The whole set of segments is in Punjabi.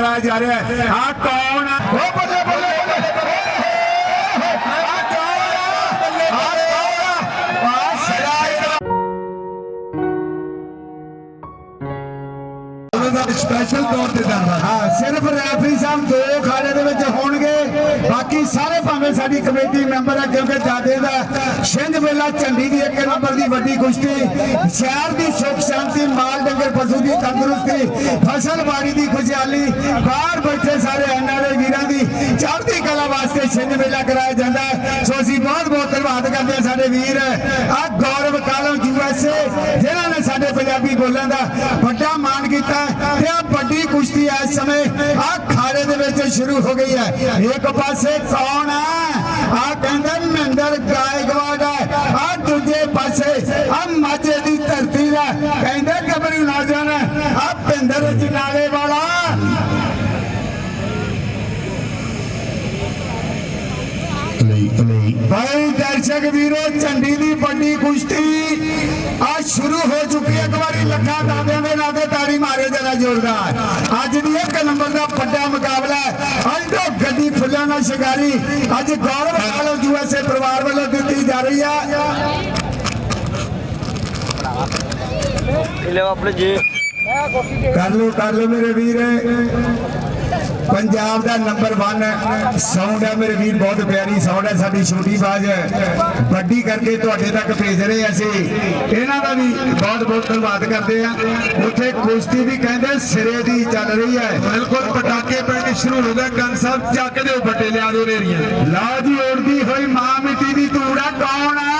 ਕਰਾਇਆ ਜਾ ਰਿਹਾ ਹੈ। ਆ ਕੌਣ ਉਹ ਬੱਲੇ ਬੱਲੇ ਸਪੈਸ਼ਲ ਤੌਰ ਤੇ ਧੰਨਵਾਦ। ਹਾਂ ਸਿਰਫ ਰੈਫਰੀ ਸਾਹਿਬ ਦੋ ਖਾੜੇ ਦੇ ਵਿੱਚ ਹੋਣਗੇ। ਬਾਕੀ ਸਾਰੇ ਭਾਵੇਂ ਸਾਡੀ ਕਮੇਟੀ ਮੈਂਬਰ ਹੈ ਕਿਉਂਕਿ ਦਾਦੇ ਦਾ ਛਿੰਝ ਮੇਲਾ ਝੰਡੀ ਦੀ ਇੱਕ ਨੰਬਰ ਦੀ ਵੱਡੀ ਕੁਸ਼ਤੀ। ਸ਼ਹਿਰ ਦੀ ਸੁੱਖ ਸ਼ਾਂਤੀ ਮਾਲ ਡੰਗਰ ਪਸ਼ੂ ਦੀ ਤੰਦਰੁਸਤੀ ਫਸਲ ਬਾੜੀ ਦੀ ਖੁਸ਼ਹਾਲੀ ਬਾਹਰ ਬੈਠੇ ਸਾਰੇ ਐਨਆਰਏ ਵੀਰਾਂ ਦੀ। ਚੜ੍ਹਦੀ ਕਲਾ ਵਾਸਤੇ ਛਿੰਝ ਮੇਲਾ ਕਰਾਇਆ ਜਾਂਦਾ ਸੋ ਅਸੀਂ ਬਹੁਤ ਬਹੁਤ ਧੰਨਵਾਦ ਕਰਦੇ ਹਾਂ ਸਾਡੇ ਵੀਰ। ਆ ਗੌਰਵ ਕਾਲੋਂ ਯੂਐਸਏ ਜਿਨ੍ਹਾਂ ਨੇ ਸਾਡੇ ਪੰਜਾਬੀ ਬੋਲਾਂ ਦਾ ਵੱਡਾ ਮਾਣ ਕੀਤਾ ਤੇ ਆ ਵੱਡੀ ਕੁਸ਼ਤੀ ਇਸ ਸਮੇਂ। ਆ ਖਾੜੇ ਦੇ ਵਿੱਚ ਸ਼ੁਰੂ ਹੋ ਗਈ ਹੈ। ਇੱਕ ਪਾਸੇ ਕੌਣ ਹੈ? ਆ ਕਹਿੰਦੇ ਮਹਿੰਦਰ ਗਾਇਕਵਾੜ ਹੈ। ਆ ਦੂਜੇ ਪਾਸੇ ਆ ਮਾਝੇ ਦੀ ਧਰਤੀ ਦਾ। ਕਹਿੰਦੇ ਗੱਭਰੂ ਨੌਜਵਾਨ ਆ ਪਿੰਦਰ ਜਨਾਲੇ ਵਾਲਾ ਲਈ ਲਈ ਭਾਈ ਦਰਸ਼ਕ ਵੀਰੋ ਝੰਡੀ ਦੀ ਵੱਡੀ ਕੁਸ਼ਤੀ। ਆ ਸ਼ੁਰੂ ਹੋ ਚੁੱਕੀ ਹੈ ਇੱਕ ਵਾਰੀ ਲੱਖਾਂ ਦਾਦਿਆਂ ਦੇ ਨਾਂ ਤੇ ਤਾੜੀ ਮਾਰੇ ਜਰਾ ਜ਼ੋਰਦਾਰ। ਅੱਜ ਦੀ ਇੱਕ ਨੰਬਰ ਦਾ ਵੱਡਾ ਮੁਕਾਬਲਾ ਹੈ। ਅਲਟੋ ਗੱਡੀ ਫੁੱਲਾਂ ਨਾਲ ਸ਼ਿਕਾਰੀ। ਅੱਜ ਗੌਰਵ ਵਾਲੋ ਯੂਐਸਏ ਪਰਿਵਾਰ ਵੱਲੋਂ ਦਿੱਤੀ ਜਾ ਰਹੀ ਹੈ ਲੈ ਆਪਣੇ ਜੀ। ਕਰ ਲੋ ਕਰ ਲੋ ਮੇਰੇ ਵੀਰ। ਪੰਜਾਬ ਦਾ ਨੰਬਰ 1 ਸਾਊਂਡ ਹੈ ਮੇਰੇ ਵੀਰ ਬਹੁਤ ਪਿਆਰੀ ਸਾਊਂਡ ਹੈ ਸਾਡੀ ਛੋਟੀ ਬਾਜ। ਵੱਡੀ ਕਰਕੇ ਤੁਹਾਡੇ ਤੱਕ ਭੇਜ ਰਹੇ ਅਸੀਂ। ਇਹਨਾਂ ਦਾ ਵੀ ਬਹੁਤ ਬਹੁਤ ਧੰਨਵਾਦ ਕਰਦੇ ਆ ਉੱਥੇ ਕੁਸ਼ਤੀ ਵੀ ਕਹਿੰਦੇ ਸਿਰੇ ਦੀ ਚੱਲ ਰਹੀ ਹੈ। ਬਿਲਕੁਲ ਪਟਾਕੇ ਪੈਣੇ ਸ਼ੁਰੂ ਹੋ ਗਏ। ਕੰਨ ਸਾਹਿਬ ਚੱਕ ਦਿਓ ਬੱਟੇ ਲਿਆ ਦਿਓ ਨੇਰੀਆਂ ਲਓ ਜੀ ਉੜਦੀ ਹੋਈ ਮਾਂ ਮਿੱਟੀ ਦੀ ਧੂੜਾ ਕੌਣ ਹੈ?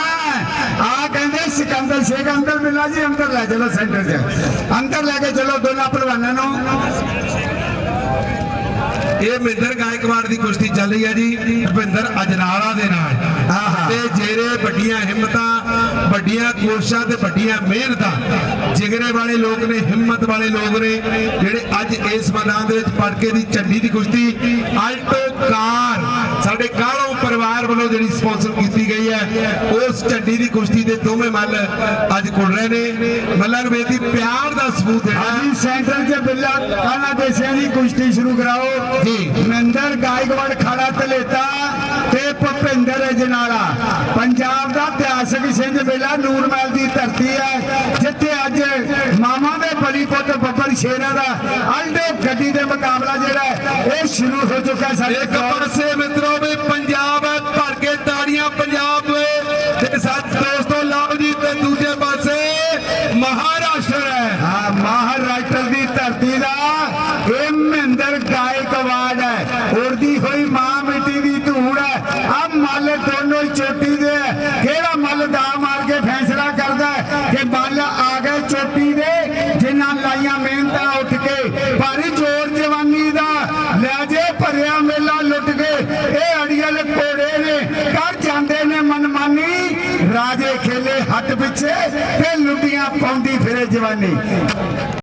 ਆ ਕਹਿੰਦੇ ਸਿਕੰਦਰ ਸ਼ੇਖ ਅੰਦਰ ਮਿਲਾ ਜੀ ਅੰਦਰ ਲੈ ਚਲੋ ਸੈਂਟਰ 'ਚ। ਅੰਦਰ ਲੈ ਕੇ ਚਲੋ ਦੋਨਾਂ ਪਹਿਲਵਾਨਾਂ ਨੂੰ। ਇਹ ਮਹਿੰਦਰ ਗਾਇਕਵਾੜ ਦੀ ਕੁਸ਼ਤੀ ਚੱਲ ਰਹੀ ਹੈ ਜੀ ਭਿੰਦਰ ਅਜਨਾਲਾ ਦੇ ਨਾਲ। ਆਹਾ। ਤੇ ਜਿਹੜੇ ਵੱਡੀਆਂ ਹਿੰਮਤਾਂ ਵੱਡੀਆਂ ਕੋਸ਼ਿਸ਼ਾਂ ਤੇ ਵੱਡੀਆਂ ਮਿਹਨਤਾਂ ਜਿਗਰੇ ਵਾਲੇ ਲੋਕ ਨੇ ਹਿੰਮਤ ਵਾਲੇ ਲੋਕ ਨੇ ਜਿਹੜੇ ਅੱਜ ਇਸ ਮੈਦਾਨ ਦੇ ਵਿੱਚ ਪੜਕੇ ਦੀ ਝੰਡੀ ਦੀ ਕੁਸ਼ਤੀ ਆਲਟੋ ਕਾਰ ਸਾਡੇ ਕਾਲੋਂ ਪਰਿਵਾਰ ਵੱਲੋਂ ਜਿਹੜੀ ਸਪਾਂਸਰ ਕੀਤੀ ਗਈ ਹੈ ਉਸ ਝੰਡੀ ਦੀ ਕੁਸ਼ਤੀ ਦੇ ਦੋਵੇਂ ਮੱਲ ਅੱਜ ਕੁੜ ਰਹੇ ਨੇ। ਮੱਲਾਂ ਨੂੰ ਬੇਨਤੀ ਪਿਆਰ ਦਾ ਸਬੂਤ ਦੇਣਾ ਹਾਂਜੀ ਸੈਂਟਰ 'ਚ ਬਿੱਲਾ ਕਾਨਾ ਦੇਸਿਆਂ ਦੀ ਕੁਸ਼ਤੀ ਸ਼ੁਰੂ ਕਰਾਓ। ਜੀ। ਮਹਿੰਦਰ ਗਾਇਕਵਾੜ ਖਾੜਾ ਧਲੇਤਾ ਤੇ ਭੁਪਿੰਦਰ ਅਜਨਾਲਾ ਪੰਜਾਬ ਦਾ ਇਤਿਹਾਸਕ ਸਿੰਘ ਮੇਲਾ ਨੂਰਮਹਿਲ ਦੀ ਧਰਤੀ ਹੈ ਜਿੱਥੇ ਅੱਜ ਮਾਮਾ ਦੇ ਬਲੀ ਪੁੱਤ ਬੱਬਰ ਸ਼ੇਰਾਂ ਦਾ ਅਲਡੋ ਗੱਡੀ ਦੇ ਮੁਕਾਬਲਾ ਜਿਹੜਾ ਇਹ ਸ਼ੁਰੂ ਹੋ ਚੁੱਕਾ ਸਾਡੇ ਪਾਸੇ ਮਿੱਤਰੋ ਵੀ ਪੰਜਾਬ ਹੈ ਭਰ ਕੇ ਤਾੜੀਆਂ ਪੰਜਾਬ ਦੇ ਤੇ ਸਾਥ ਦੋਸਤੋ ਲਓ ਜੀ ਤੇ ਦੂਜੇ ਪਾਸੇ ਮਹਾਰਾਸ਼ਟਰ ਹੈ ਹਾਂ ਮਹਾਰਾਸ਼ਟਰ ਦੀ ਧਰਤੀ ਦਾ ਇਹ ਮਹਿੰਦਰ ਗਾਇਕਵਾੜ ਹੈ ਉੜਦੀ ਹੋਈ ਮਾਂ ਮਿੱਟੀ ਦੀ ਧੂੜ ਹੈ ਆ ਮੱਲ ਦੋਨੋਂ ਹੀ ਚੋਟੀ ਦੇ ਹੈ। ਕਿਹੜਾ ਮੱਲ ਦਾ ਮਾਰ ਕੇ ਫੈਸਲਾ ਕਰਦਾ ਹੈ ਕਿ ਮੱਲ ਆ ਗਏ ਚੋਟੀ ਦੇ ਜਿਨ੍ਹਾਂ ਲਾਈਆਂ ਮਿਹਨਤਾਂ ਉੱਠ ਕੇ ਭਾਰੀ ਜੋਰ ਜਵਾਨੀ ਦਾ ਲੈ ਜੇ ਭਰਿਆ ਮੇਲਾ ਲੁੱਟ ਕੇ ਇਹ ਅੜੀਅਲ ਕੋੜੇ ਨੇ ਕਰ ਜਾਂਦੇ ਨੇ ਮਨਮਾਨੀ ਰਾਜੇ ਖੇਲੇ ਹੱਟ ਪਿੱਛੇ ਤੇ ਲੁੱਟੀਆਂ ਪਾਉਂਦੀ ਫਿਰੇ ਜਵਾਨੀ।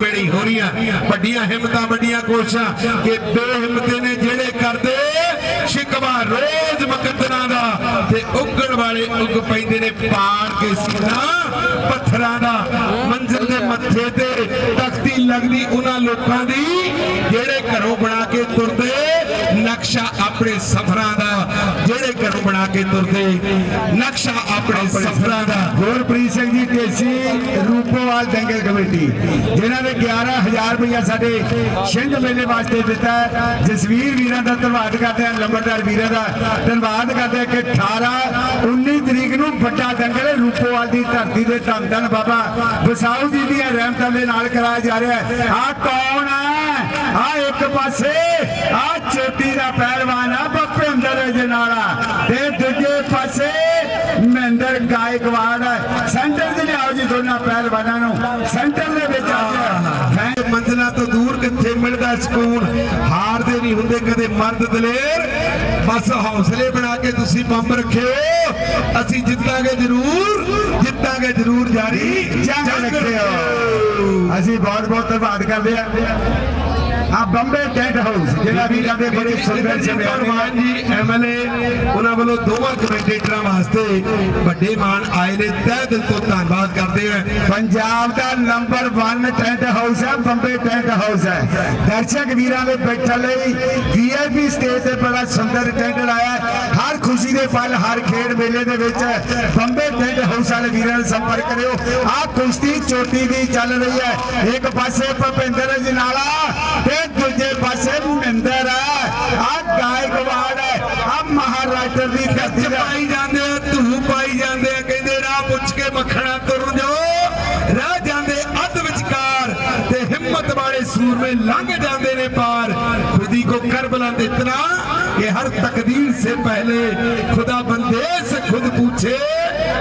ਬੜੀ ਹੋ ਰਹੀਆਂ ਵੱਡੀਆਂ ਹਿੰਮਤਾਂ, ਵੱਡੀਆਂ ਕੋਸ਼ਿਸ਼ਾਂ ਕਿ ਬੇਹਿੰਮਤੇ ਨੇ ਜਿਹੜੇ ਕਰਦੇ, ਸ਼ਿਕਵਾ ਰੋਜ਼ ਮੁਕੱਦਰਾਂ ਦਾ ਤੇ ਉੱਗਣ ਵਾਲੇ ਉੱਗ ਪੈਂਦੇ ਨੇ ਪਾੜ ਕੇ ਸੀਨਾ ਪੱਥਰਾਂ ਦਾ। ਮੰਜ਼ਿਲ ਦੇ ਮੱਥੇ ਤੇ ਤਖਤੀ ਲੱਗਦੀ ਉਹਨਾਂ ਲੋਕਾਂ ਦੀ, ਜਿਹੜੇ ਘਰੋਂ ਬਣਾ ਕੇ ਤੁਰਦੇ ਨਕਸ਼ਾ ਆਪਣੇ ਸਫ਼ਰਾਂ ਦਾ ਜਿਹੜੇ ਘਰੋਂ ਬਣਾ ਕੇ ਤੁਰਦੇ ਨਕਸ਼ਾ ਆਪਣੇ ਸਫ਼ਰਾਂ ਦਾ। ਗੁਰਪ੍ਰੀਤ ਸਿੰਘ ਜੀ ਢੇਸੀ ਰੂਪੋਵਾਲ ਦੰਗਲ ਕਮੇਟੀ ਜਿਨ੍ਹਾਂ ਨੇ 11000 ਰੁਪਇਆ ਸਾਡੇ ਛਿੰਝ ਮੇਲੇ ਵਾਸਤੇ ਦਿੱਤਾ। ਜਸਵੀਰ ਵੀਰਾਂ ਦਾ ਧੰਨਵਾਦ ਕਰਦੇ ਹਾਂ ਲੰਬੜਦਾਰ ਵੀਰਾਂ ਦਾ ਧੰਨਵਾਦ ਕਰਦੇ ਹਾਂ ਕਿ 18 19 ਤਰੀਕ ਨੂੰ ਵੱਡਾ ਦੰਗਲ ਰੂਪੋਵਾਲ ਦੀ ਧਰਤੀ ਦੇ ਧੰਨ ਧੰਨ ਬਾਬਾ ਵਸਾਊ ਜੀ ਦੀਆਂ ਰਹਿਮਤਾਂ ਦੇ ਨਾਲ ਕਰਾਇਆ ਜਾ ਰਿਹਾ ਹੈ। ਆ ਕੌਣ ਹੈ? ਆ ਇੱਕ ਪਾਸੇ ਆ ਚੋਟੀ ਦਾ ਪਹਿਲਵਾਨ ਆ ਭਪਿੰਦਰ ਜਨਾਲਾ ਤੇ ਦੂਜੇ ਪਾਸੇ ਮਹਿੰਦਰ ਗਾਇਕਵਾੜ ਹੈ। ਸੈਂਟਰ ਦੇ ਲਿਆਓ ਜੀ ਦੋਨਾਂ ਪਹਿਲਵਾਨਾਂ ਨੂੰ। ਸੈਂਟਰ ਦੇ ਵਿੱਚ ਆ ਮੰਜ਼ਲਾਂ ਤੋਂ ਦੂਰ ਕਿੱਥੇ ਮਿਲਦਾ ਸਕੂਨ? ਹਾਰਦੇ ਨਹੀਂ ਹੁੰਦੇ ਕਦੇ ਮਰਦ ਦਲੇਰ। ਬਸ ਹੌਸਲੇ ਬਣਾ ਕੇ ਤੁਸੀਂ ਬੰਬ ਰੱਖਿਓ। ਅਸੀਂ ਜਿੱਤਾਂਗੇ ਜ਼ਰੂਰ। ਜਿੱਤਾਂਗੇ ਜ਼ਰੂਰ ਜਾਰੀ। ਜੰਗ ਰੱਖਿਓ। ਅਸੀਂ ਬਹੁਤ ਬਹੁਤ ਧੰਨਵਾਦ ਕਰਦੇ ਹਾਂ। ਆ ਬੰਬੇ ਟੈਂਟ ਹਾਊਸ ਜਿਹੜਾ ਵੀਰਾਂ ਦੇ ਬੜੇ ਸਮਿਆਂ ਪਰਵਾਨ ਜੀ ਐਮਐਲਏ ਉਹਨਾਂ ਵੱਲੋਂ ਦੋਵਾਂ ਕਮੈਂਟੇਟਰਾਂ ਵਾਸਤੇ ਵੱਡੇ ਮਾਨ ਆਏ ਨੇ ਤਹਿ ਦਿਲ ਤੋਂ ਧੰਨਵਾਦ ਕਰਦੇ ਆ। ਪੰਜਾਬ ਦਾ ਨੰਬਰ 1 ਟੈਂਟ ਹਾਊਸ ਹੈ ਬੰਬੇ ਟੈਂਟ ਹਾਊਸ ਹੈ ਦਰਸ਼ਕ ਵੀਰਾਂ ਦੇ ਬੈਠਣ ਲਈ ਵੀਆਈਪੀ ਸਟੇਜ ਤੇ ਬੜਾ ਸੁੰਦਰ ਟੈਂਟ ਲਾਇਆ। ਹੈ। ਖੁਸ਼ੀ ਦੇ ਪਲ ਹਰ ਖੇਡ ਮੇਲੇ ਦੇ ਵਿੱਚ ਬੰਬੇ ਟੈਂਟ ਹਾਊਸ ਵੀਰਾਂ ਨਾਲ ਸੰਪਰਕ ਕਰਿਓ। ਆਹ ਕੁਸ਼ਤੀ ਚੋਟੀ ਦੀ ਚੱਲ ਰਹੀ ਹੈ। ਇੱਕ ਪਾਸੇ ਭਪਿੰਦਰ ਜਨਾਲਾ ਤੇ ਦੂਜੇ ਪਾਸੇ ਮਹਿੰਦਰ ਹੈ ਆਹ ਗਾਇਕਵਾੜ ਹੈ। ਆਹ ਮਹਾਰਾਸ਼ਟਰ ਦੀ ਧਰਤੀ ਪਾਈ ਜਾਂਦੇ ਆ ਧੂ ਪਾਈ ਜਾਂਦੇ ਆ, ਕਹਿੰਦੇ ਰਾਹ ਪੁੱਛ ਕੇ ਮੱਖਣਾ ਤੁਰ ਜਾਓ। ਰਾਹ ਜਾਂਦੇ ਅੱਧ ਵਿਚਕਾਰ ਤੇ ਹਿੰਮਤ ਵਾਲੇ ਸੂਰਮੇ ਲੰਘ ਜਾਂਦੇ ਨੇ ਪਾਰ। ਖੁਦੀ ਕੋ ਕਰ ਬੁਲੰਦ ਇਤਨਾ ਕਿ ਹਰ ਤਕਦੀਰ से पहले खुदा बंदे से खुद पूछे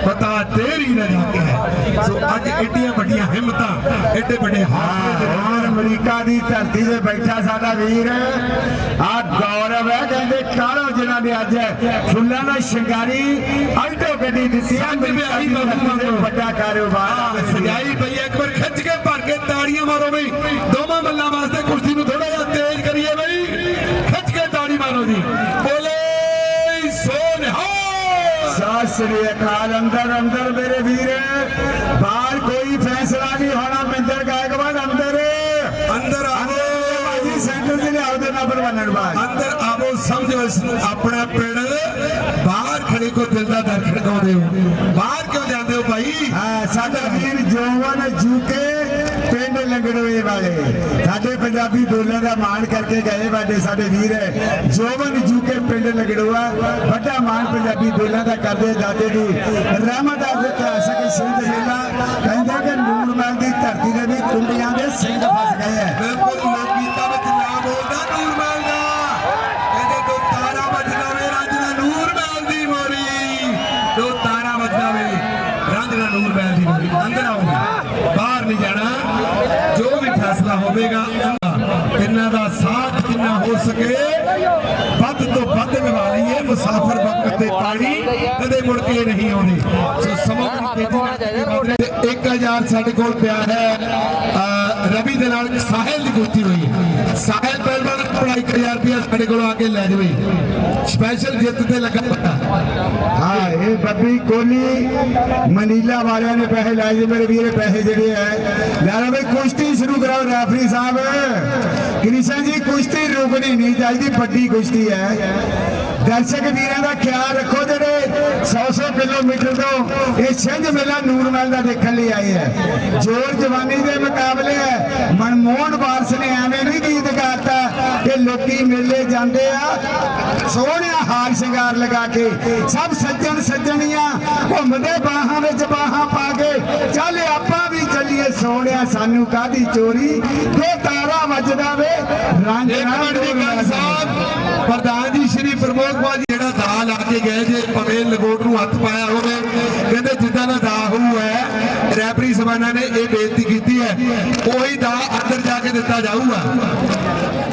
बता तेरी रजा क्या है ਸੋ ਅੱਜ ਏਡੀਆਂ ਵੱਡੀਆਂ ਹਿੰਮਤਾਂ ਏਡੇ ਵੱਡੇ ਹੌਸਲੇ ਦੇ ਨਾਲ ਹਾਂ ਅਮਰੀਕਾ ਦੀ ਧਰਤੀ ਤੇ ਬੈਠਾ ਸਾਡਾ ਵੀਰ ਆ ਗੌਰਵ ਹੈ ਕਹਿੰਦੇ ਕਾਲੋ ਜਿਨ੍ਹਾਂ ਨੇ ਅੱਜ ਫੁੱਲਾਂ ਨਾਲ ਸ਼ਿੰਗਾਰੀ ਅਲਟੋ ਗੱਡੀ ਦਿੱਤੀ ਆ ਅਮਰੀਕਾ ਦੀ ਧਰਤੀ ਤੇ ਵੱਡਾ ਕਾਰੋਬਾਰ ਆ ਸਜਾਈ ਪਈ ਹੈ, ਇੱਕ ਵਾਰ ਖਿੱਚ ਕੇ ਭਰ ਕੇ ਤਾੜੀਆਂ ਮਾਰੋ ਬਈ ਦੋਵਾਂ ਮੱਲਾਂ ਵਾਸਤੇ ਕੁਰਸੀ ਨੂੰ ਥੋੜਾ ਮਾਰੋ ਜੀ। ਬੋਲੇ ਸੋ ਨਿਹਾਲ ਸਤਿ ਸ੍ਰੀ ਅਕਾਲ ਅੰਦਰ ਅੰਦਰ ਮੇਰੇ ਵੀਰ। ਬਾਹਰ ਕੋਈ ਫੈਸਲਾ ਨਹੀਂ ਹੋਣਾ ਮਿੰਦਰ ਗਾਇਕਵਾਨ ਅੰਦਰ। ਅੰਦਰ ਆਵੋ। ਬਾਜੀ ਸੈਂਟਰ ਦੇ ਲਿਆਓ ਦੇ ਨੰਬਰ ਵੰਨਣ ਬਾਅਦ। ਅੰਦਰ ਆਵੋ ਸਮਝੋ ਇਸ ਨੂੰ। ਆਪਣਾ ਪਿੰਡ ਖੜੇ ਕੋ ਦਿਲ ਦਾ ਦਰ ਖੜਕਾਉਂਦੇ ਹੋ? ਬਾਹਰ ਕਿਉਂ ਜਾਂਦੇ ਹੋ ਭਾਈ? ਹਾਂ ਸਾਡਾ ਵੀਰ ਜੋਵਨ ਜੂਕੇ ਪਿੰਡ ਲੰਗੜੋਏ ਵਾਲੇ। ਸਾਡੇ ਪੰਜਾਬੀ ਬੋਲਾਂ ਦਾ ਮਾਣ ਕਰਕੇ ਗਏ ਵਾਡੇ ਸਾਡੇ ਵੀਰ। ਜੋਵਨ ਜੂਕੇ ਪਿੰਡ ਲੰਗੜੋਆ। ਵੱਡਾ ਮਾਣ ਪੰਜਾਬੀ ਬੋਲਾਂ ਦਾ ਕਰਦੇ ਦਾਦੇ ਦੀ ਰਹਿਮਤ ਦਾ ਇਤਿਹਾਸਕ ਸਿੰਘ ਮੇਲਾ। ਕਹਿੰਦੇ ਕਿ ਨੂਰਮਲ ਦੀ ਧਰਤੀ ਦੇ ਵੀ ਕੁੰਡੀਆਂ ਦੇ ਸਿੰਘ ਫਸ ਗਏ ਹੈ। ਬਿਲਕੁਲ ਲੋਕ ਗੀਤਾਂ ਵਿੱਚ ਨਾ ਬੋਲਦਾ ਨੂਰ ਮਹਿਲ ਦਾ ਕਹਿੰਦੇ ਦੋ ਤਾਰਾ ਵੱਜਦਾ ਵੇ ਰਾਂਝਣਾ ਨੂਰ ਮਹਿਲ ਦੀ ਮੋਰੀ ਦੋ ਤਾਰਾ ਵੱਜਦਾ ਵੇ ਮਹਿਲ ਦੀ ਮੋਰੀ ਅੰਦਰ ਆਓ ਬਾਹਰ ਨਹੀਂ ਜਾਣਾ। ਜੋ ਵੀ ਫੈਸਲਾ ਹੋਵੇਗਾ ਤਿੰਨਾਂ ਦਾ ਸਾਥ ਜਿੰਨਾ ਹੋ ਸਕੇ ਵੱਧ ਤੋਂ ਵੱਧ ਨਿਭਾ ਲਈਏ। ਮੁਸਾਫਰ ਵਕਤ ਤੇ ਤਾੜੀ ਕਦੇ ਮੁੜ ਕੇ ਨਹੀਂ ਆਉਂਦੀ। ਸੋ ਸਮਾਂ ਦੀ ਤੇਜ਼ੀ ਨਾਲ ਅੱਗੇ ਵਧ ਰਿਹਾ ਤੇ 1000 ਸਾਡੇ ਕੋਲ ਪਿਆ ਹੈ। ਰਵੀ ਦੇ ਨਾਲ ਸਾਹਿਲ ਦੀ ਗੁੱਤੀ ਹੋਈ ਹੈ। ਸਾਹਿਲ ਪਹਿਲਵਾਨ ਆਪਣਾ 1000 ਰੁਪਇਆ ਸਾਡੇ ਕੋਲ ਆ ਕੇ ਲੈ ਜਾਵੇ। ਸਪੈਸ਼ਲ ਜਿੱਤ ਤੇ ਲੱਗਾ ਪਤਾ ਹਾਂ, ਇਹ ਬੱਬੀ ਕੋਲੀ ਮਨੀਲਾ ਵਾਲਿਆਂ ਨੇ ਪੈਸੇ ਲਾਏ ਜੀ, ਮੇਰੇ ਵੀਰੇ ਪੈਸੇ ਜਿਹੜੇ ਹੈ ਲੈ ਬਈ ਕੁਸ਼ਤੀ ਸ਼ੁਰੂ ਕਰਾਓ, ਰੈਫਰੀ ਸਾਹਿਬ। ਕ੍ਰਿਸ਼ਨ ਜੀ, ਕੁਸ਼ਤੀ ਰੁਕਣੀ ਨਹੀਂ ਚਾਹੀਦੀ, ਵੱਡੀ ਕੁਸ਼ਤੀ ਹੈ। ਦਰਸ਼ਕ ਵੀਰਾਂ ਦਾ ਖਿਆਲ ਰੱਖੋ ਜਿਹੜੇ 100-100 ਕਿਲੋਮੀਟਰ ਤੋਂ ਇਹ ਛਿੰਝ ਮੇਲਾ ਨੂਰਮਹਿਲ ਦਾ ਦੇਖਣ ਲਈ ਆਏ ਹੈ ਜੋਰ ਜਵਾਨੀ ਦੇ ਮੁਕਾਬਲੇ ਹੈ ਮਨਮੋਹਨ ਵਾਰਸ ਨੇ ਐਵੇਂ ਨਹੀਂ ਗੀਤ ਗਾਤਾ ਕਿ ਲੋਕੀ ਮੇਲੇ ਜਾਂਦੇ ਆ ਸੋਹਣਿਆ ਹਾਰ ਸ਼ਿੰਗਾਰ ਲਗਾ ਕੇ ਸਭ ਸੱਜਣ ਸੱਜਣੀਆਂ ਘੁੰਮਦੇ ਬਾਹਾਂ ਵਿੱਚ ਬਾਹਾਂ ਪਾ ਕੇ ਚੱਲ ਆਪਾਂ ਵੀ ਚੱਲੀਏ ਸੋਹਣਿਆ ਸਾਨੂੰ ਕਾਦੀ ਚੋਰੀ ਤੇ ਤਾਰਾ ਵੱਜਦਾ ਵੇ ਰੰਗ। ਸਾਹਿਬ ਪ੍ਰਧਾਨ ਜੀ ਸ਼੍ਰੀ ਪ੍ਰਮੋਦ ਬਾਜੀ ਜਿਹੜਾ ਦਾ ਲਾ ਕੇ ਗਏ ਜੇ, ਭਵੇਂ ਲਗੋਟ ਨੂੰ ਹੱਥ ਪਾਇਆ ਹੋਵੇ, ਕਹਿੰਦੇ ਜਿੱਦਾਂ ਦਾ ਦਾ ਹੋਊ ਹੈ, ਰੈਫਰੀ ਸਭਾਨਾ ਨੇ ਇਹ ਬੇਨਤੀ ਕੀਤੀ ਹੈ, ਉਹੀ ਦਾ ਅੰਦਰ ਜਾ ਕੇ ਦਿੱਤਾ ਜਾਊਗਾ।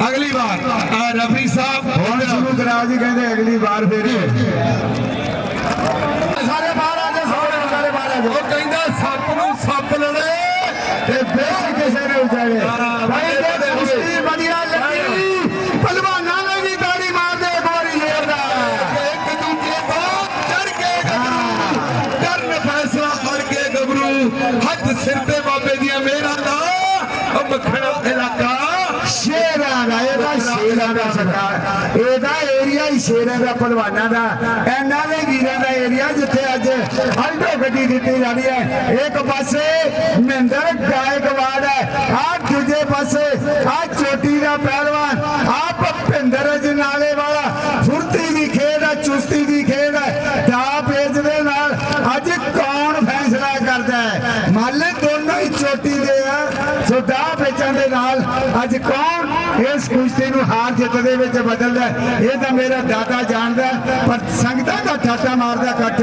ਅਗਲੀ ਵਾਰ ਰੈਫਰੀ ਸਾਹਿਬ, ਹੁਣ ਸ਼ੁਰੂ ਕਰਾਓ ਜੀ ਕਹਿੰਦੇ ਅਗਲੀ ਵਾਰ ਫੇਰ ਸਾਰੇ ਬਾਹਰ ਆ ਜਾਓ ਸਾਰੇ ਸਾਰੇ ਬਾਹਰ ਆ ਜਾਓ ਉਹ ਕਹਿੰਦਾ ਸੱਪ ਨੂੰ ਸੱਪ ਲੜੇ ਤੇ ਬੇਸ ਕਿਸੇ ਨੇ ਉਜਾੜੇ ਭਾਈ ਦੇ ਕੁਸ਼ਤੀ ਵਧੀਆ ਲੱਗੀ ਪਹਿਲਵਾਨਾਂ ਨੇ ਵੀ ਤਾੜੀ ਮਾਰਦੇ ਗੋਰੀ ਜ਼ੋਰਦਾਰ ਇੱਕ ਦੂਜੇ ਤੋਂ ਚੜ ਕੇ ਗੱਭਰੂ ਕਰਨ ਫੈਸਲਾ ਫੜ ਕੇ ਗੱਭਰੂ ਹੱਥ ਸਿਰ ਤੇ ਬਾਬੇ ਦੀਆਂ ਮਿਹਰਾਂ ਦਾ ਉਹ ਮੱਖਣਾ ਇਲਾਕਾ ਸ਼ੇਰਾਂ ਦਾ ਇਹਦਾ ਸ਼ੇਰਾਂ ਦਾ ਸਰਕਾਰ ਇਹਦਾ ਏਰੀਆ ਹੀ ਸ਼ੇਰਾਂ ਦਾ। ਪਹਿਲਵਾਨਾਂ ਦਾ ਇਹਨਾਂ ਦਾ ਏਰੀਆ ਜਿੱਥੇ ਅੱਜ ਹਲਡੋ ਗੱਡੀ ਦਿੱਤੀ ਜਾਂਦੀ ਹੈ। ਇੱਕ ਪਾਸੇ ਮਹਿੰਦਰ ਗਾਇਕਵਾੜ ਹੈ, ਆ ਦੂਜੇ ਪਾਸੇ ਆ ਚੋਟੀ ਦਾ ਪਹਿਲਵਾਨ, ਆ ਭਪਿੰਦਰ ਜਨਾਲੇ ਵਾਲਾ ਫੁਰਤੀ ਦੀ ਖੇਡ ਹੈ ਚੁਸਤੀ ਦੀ ਖੇਡ ਹੈ ਦਾ ਪੇਜ ਦੇ ਨਾਲ ਅੱਜ ਕੌਣ ਫੈਸਲਾ ਕਰਦਾ ਹੈ? ਮੰਨ ਦੋਨੋਂ ਹੀ ਚੋਟੀ ਦੇ ਆ। ਸੋ ਦਾ ਪੇਚਾਂ ਦੇ ਨਾਲ ਅੱਜ ਕੌਣ ਇਸ ਕੁਸ਼ਤੀ ਨੂੰ ਹਾਰ ਜਿੱਤ ਦੇ ਵਿੱਚ ਬਦਲਦਾ ਇਹ ਤਾਂ ਮੇਰਾ ਦਾਦਾ ਜਾਣਦਾ ਪਰ ਸੰਗਤਾਂ ਦਾ ਠਾਟਾ ਮਾਰਦਾ ਇਕੱਠ।